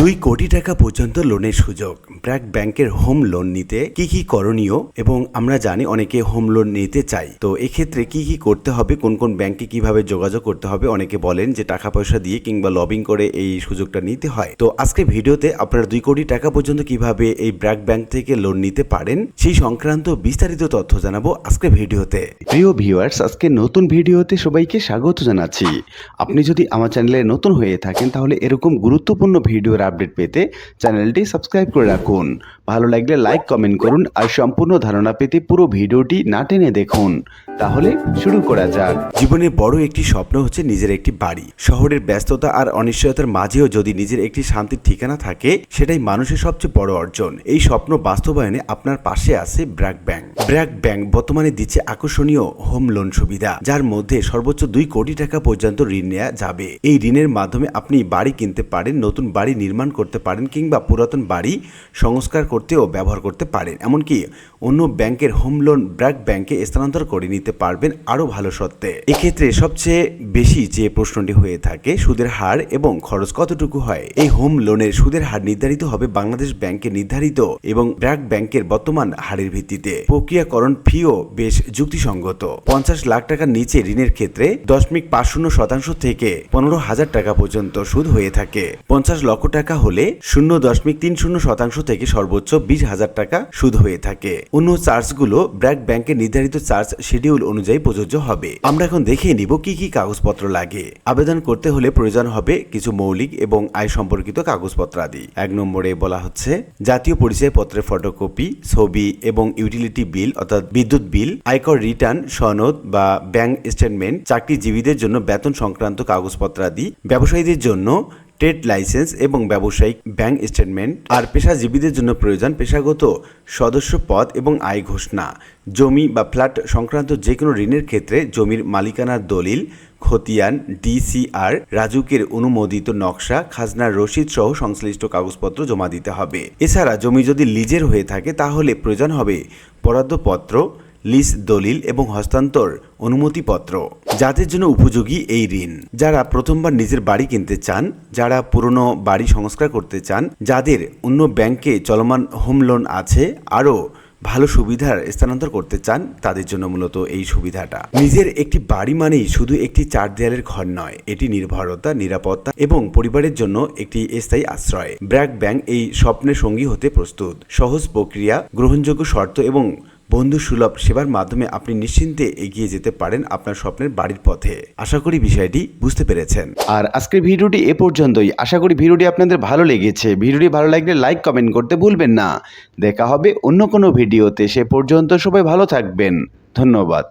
দুই কোটি টাকা পর্যন্ত লোনের সুযোগ। ব্র্যাক ব্যাংকের হোম লোন নিতে কি কি করণীয় এবং আমরা জানি অনেকে হোম লোন নিতে চাই তো এক্ষেত্রে কি কি করতে হবে, কোন কোন ব্যাংকে কীভাবে যোগাযোগ করতে হবে, অনেকে বলেন যে টাকা পয়সা দিয়ে কিংবা লবিং করে এই সুযোগটা নিতে হয়। তো আজকে ভিডিওতে আপনারা দুই কোটি টাকা পর্যন্ত কীভাবে এই ব্র্যাক ব্যাংক থেকে লোন নিতে পারেন, সেই সংক্রান্ত বিস্তারিত তথ্য জানাব আজকে ভিডিওতে। প্রিয় ভিউয়ার্স, আজকে নতুন ভিডিওতে সবাইকে স্বাগত জানাচ্ছি। আপনি যদি আমার চ্যানেলে নতুন হয়ে থাকেন, তাহলে এরকম গুরুত্বপূর্ণ ভিডিওর আপডেট পেতে চ্যানেলটি সাবস্ক্রাইব করে রাখুন। ভালো লাগলে লাইক কমেন্ট করুন আর সম্পূর্ণ ধারণা পেতে পুরো ভিডিওটি না টেনে দেখুন। তাহলে শুরু করা যাক। জীবনের বড় একটি স্বপ্ন হচ্ছে নিজের একটি বাড়ি। শহরের ব্যস্ততা আর অনিশ্চয়তার মাঝেও যদি নিজের একটি শান্তির ঠিকানা থাকে, সেটাই মানুষের সবচেয়ে বড় অর্জন। এই স্বপ্ন বাস্তবায়নে আপনার পাশে আছে ব্র্যাক ব্যাংক ব্র্যাক ব্যাংক বর্তমানে দিচ্ছে আকর্ষণীয় হোম লোন সুবিধা, যার মধ্যে সর্বোচ্চ দুই কোটি টাকা পর্যন্ত ঋণ নেওয়া যাবে। এই ঋণের মাধ্যমে আপনি বাড়ি কিনতে পারেন, নতুন বাড়ি নির্মাণ করতে পারেন কিংবা পুরাতন বাড়ি সংস্কার করতেও ব্যবহার করতে পারেন। এমনকি অন্য ব্যাংকের হোম লোন ব্র্যাক ব্যাংকে স্থানান্তর করে নিতে পারবেন আরও ভালো সত্ত্বে। এক্ষেত্রে সবচেয়ে বেশি যে প্রশ্নটি হয়ে থাকে, সুদের হার এবং খরচ কতটুকু হয়? এই হোম লোনের সুদের হার নির্ধারিত হবে বাংলাদেশ ব্যাংকে নির্ধারিত এবং ব্র্যাক ব্যাংকের বর্তমান হারের ভিত্তিতে। প্রক্রিয়াকরণ ফিও বেশ যুক্তিসঙ্গত। পঞ্চাশ লাখ টাকার নিচে ঋণের ক্ষেত্রে দশমিক পাঁচ শূন্য শতাংশ থেকে পনেরো হাজার টাকা পর্যন্ত সুদ হয়ে থাকে। পঞ্চাশ লক্ষ টাকা হলে শূন্য দশমিক তিন শূন্য শতাংশ থেকে সর্বোচ্চ বিশ হাজার টাকা সুদ হয়ে থাকে। অন্য চার্জগুলো ব্র্যাক ব্যাংকের নির্ধারিত চার্জ শিডিউল অনুযায়ী প্রযোজ্য হবে। আমরা এখন দেখে নিব কি কি কাগজপত্র লাগে। আবেদন করতে হলে প্রয়োজন হবে কিছু মৌলিক এবং আয় সম্পর্কিত কাগজপত্র আদি। এক নম্বরে বলা হচ্ছে, জাতীয় পরিচয়পত্রের ফটোকপি, ছবি এবং ইউটিলিটি বিল অর্থাৎ বিদ্যুৎ বিল, আয়কর রিটার্ন, সনদ বা ব্যাংক স্টেটমেন্ট, চাকরিজীবীদের জন্য বেতন সংক্রান্ত কাগজপত্র আদি, ব্যবসায়ীদের জন্য ট্রেড লাইসেন্স এবং ব্যবসায়িক ব্যাংক স্টেটমেন্ট আর পেশাজীবীদের জন্য প্রয়োজন পেশাগত সদস্য পদ এবং আয় ঘোষণা। জমি বা ফ্ল্যাট সংক্রান্ত যে কোনো ঋণের ক্ষেত্রে জমির মালিকানার দলিল, খতিয়ান, ডিসিআর, রাজুকের অনুমোদিত নকশা, খাজনার রসিদ সহ সংশ্লিষ্ট কাগজপত্র জমা দিতে হবে। এছাড়া জমি যদি লিজের হয়ে থাকে তাহলে প্রয়োজন হবে বরাদ্দপত্র লিজ দলিল এবং হস্তান্তর অনুমতিপত্র। যাদের জন্য উপযোগী এই ঋণ। যারা প্রথমবার নিজের বাড়ি কিনতে চান, যারা পুরনো বাড়ি সংস্কার করতে চান, যাদের অন্য ব্যাংকে চলমান হোম লোন আছে, আরও ভালো সুবিধার স্থানান্তর করতে চান, তাদের জন্য মূলত এই সুবিধাটা। নিজের একটি বাড়ি মানেই শুধু একটি চার দেয়ালের ঘর নয়, এটি নির্ভরতা, নিরাপত্তা এবং পরিবারের জন্য একটি স্থায়ী আশ্রয়। ব্র্যাক ব্যাংক এই স্বপ্নের সঙ্গী হতে প্রস্তুত। সহজ প্রক্রিয়া, গ্রহণযোগ্য শর্ত এবং বন্ধু সুলভ সেবার মাধ্যমে আপনি নিশ্চিন্তে এগিয়ে যেতে পারেন আপনার স্বপ্নের বাড়ির পথে। আশা করি বিষয়টি বুঝতে পেরেছেন। আর আজকের ভিডিওটি এ পর্যন্তই। আশা করি ভিডিওটি আপনাদের ভালো লেগেছে। ভিডিওটি ভালো লাগলে লাইক, কমেন্ট করতে ভুলবেন না। দেখা হবে অন্য কোনো ভিডিওতে। সে পর্যন্ত সবাই ভালো থাকবেন। ধন্যবাদ।